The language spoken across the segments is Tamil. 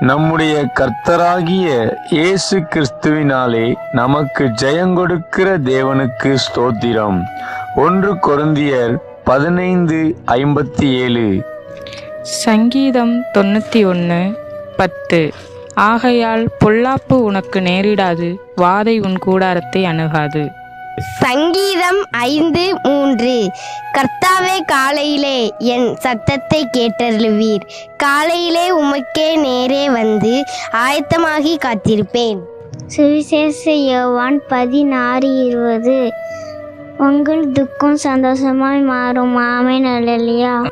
நம்முடைய கர்த்தராகிய இயேசு கிறிஸ்துவினாலே நமக்கு ஜெயங்கொடுக்கிற தேவனுக்கு ஸ்தோத்திரம். ஒன்று கொருந்தியர் பதினைந்து ஐம்பத்தி ஏழு. சங்கீதம் தொண்ணூற்றி ஒன்று பத்து. ஆகையால் பொல்லாப்பு உனக்கு நேரிடாது வாதை உன் கூடாரத்தை அணுகாது. சங்கீதம் ஐந்து மூன்று. கர்த்தாவே காலையிலே என் சத்தத்தை கேட்டருளுவீர். காலையிலே உமக்கே நேரே வந்து ஆயத்தமாகி காத்திருப்பேன். சுவிசேஷ யோவான் பதினாறு இருபது. உங்கள் துக்கம் சந்தோஷமாய் மாறும். ஆமை அல்லேலூயா.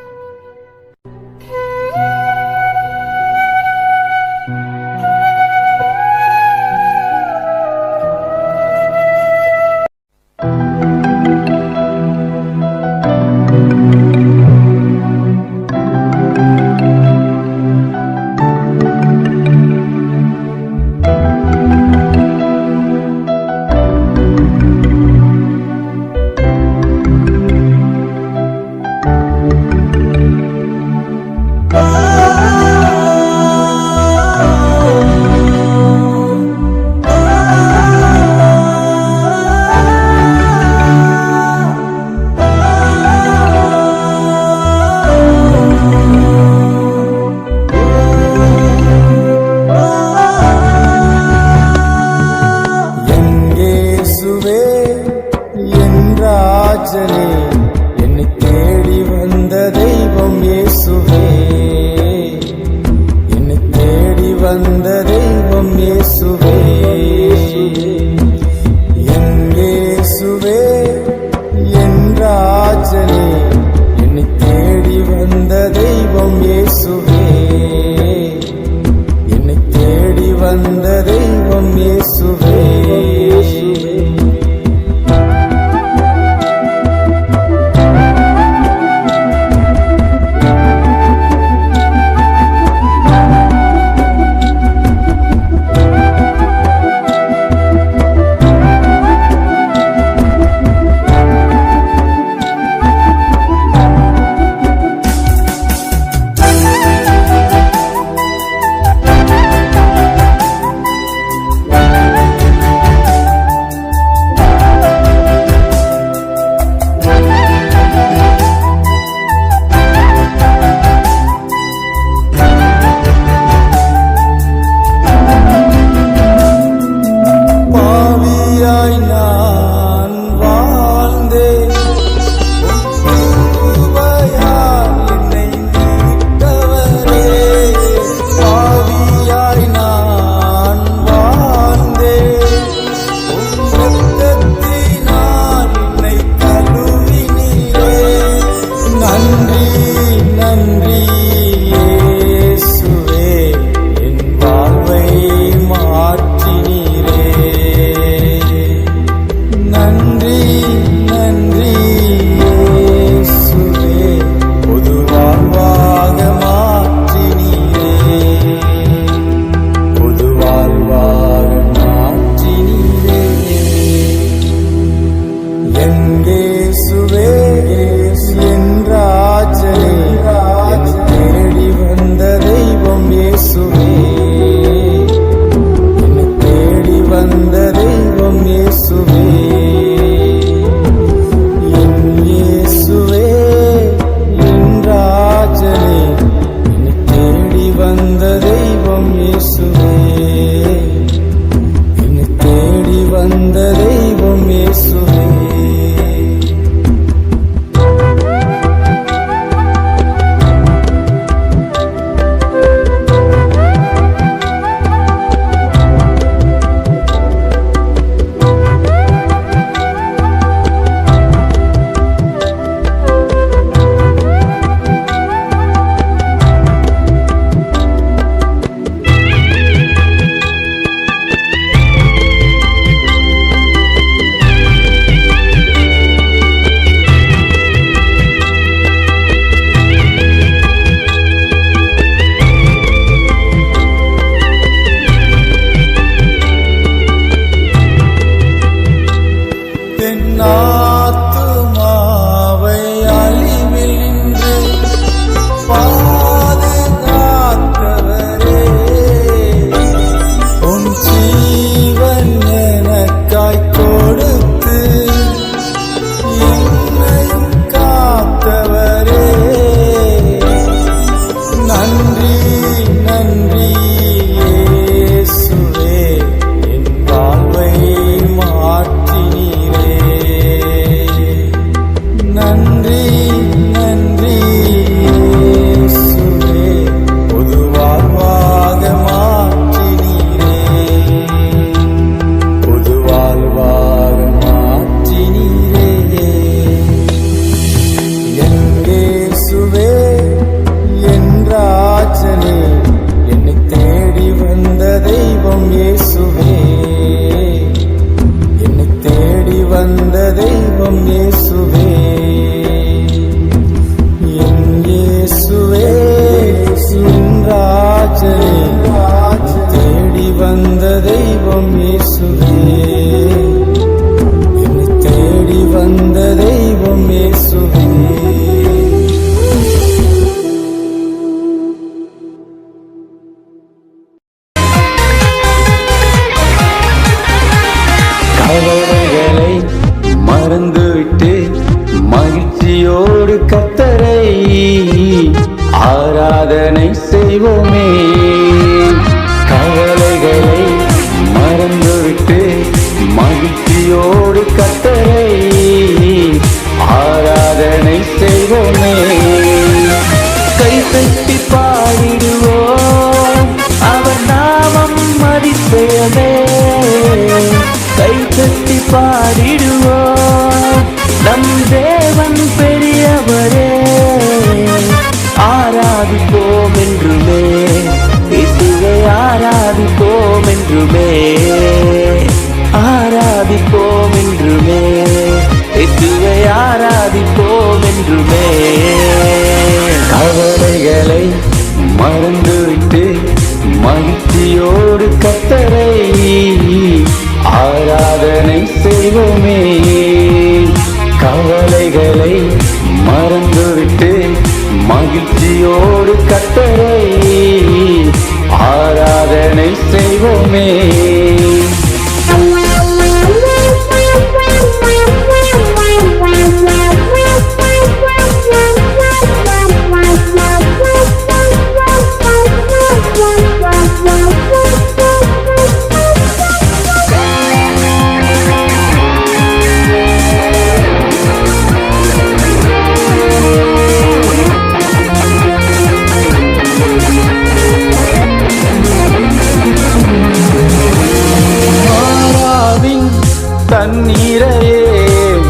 தண்ணீரையே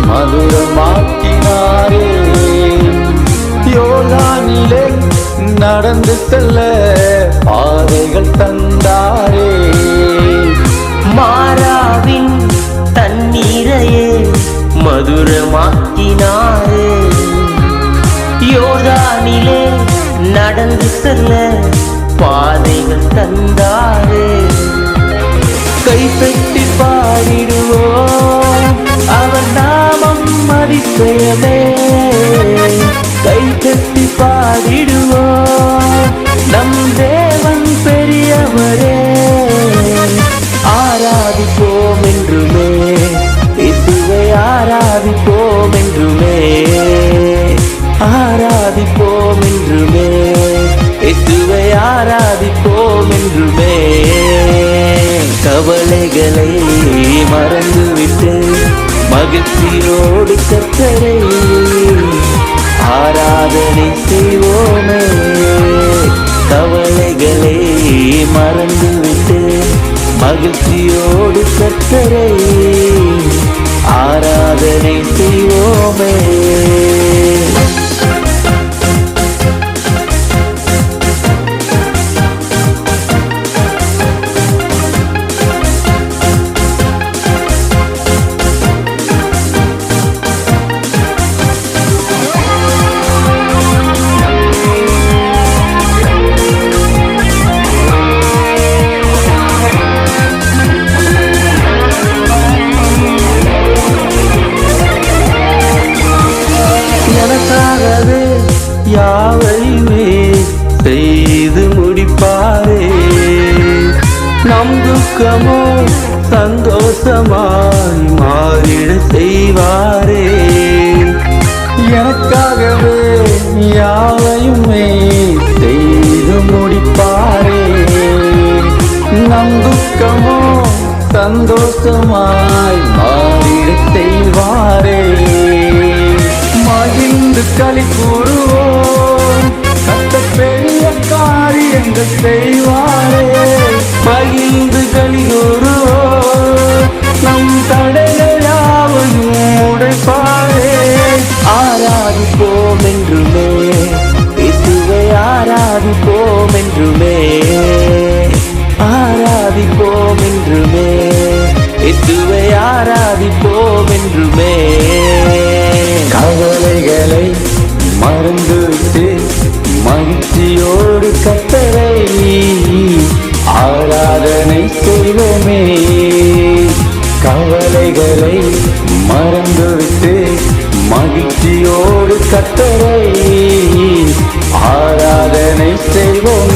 மதுரமாக்கினாரே. யோகானிலே நடந்து செல்ல பாதைகள் தந்தாரே. மாறாவின் தண்ணீரையே மதுரமாக்கினாரே. யோர்தானிலே நடந்து செல்ல பாதைகள் தந்தாரே. கைப்பற்றி பாடிடுவோம். அவர் நாமம் மதிப்பெயவே கை தட்டி பாடிடுவோம். நம் தேவன் பெரியவரே ஆராதிப்போம் என்றுமே இசுவை ஆராதிப்போம் என்றுமே ஆராதிப்போம் என்றுமே இசுவை ஆராதிப்போம் என்றுமே கவலைகளை மறந்துவிட்டு மகிழ்ச்சியோடு கத்தரை ஆராதனை செய்வோமே. கவலைகளை மறந்துவிட்டு மகிழ்ச்சியோடு கத்தரை ஆராதனை செய்வோமே. சந்தோஷமாய் மாறிடத்தை வாரே. மகிழ்ந்து களி கூறுவோம். கத்த பெரிய காரியங்கள் செய்வாரே. மகிழ்ந்து களி கூறுவோம் மகிழ்ந்து விட்டு மகிழ்ச்சியோடு கத்தரை ஆராதனை செய்வோமே. கவலைகளை மறந்துவிட்டு மகிழ்ச்சியோடு கத்தரை ஆராதனை செய்வோம்.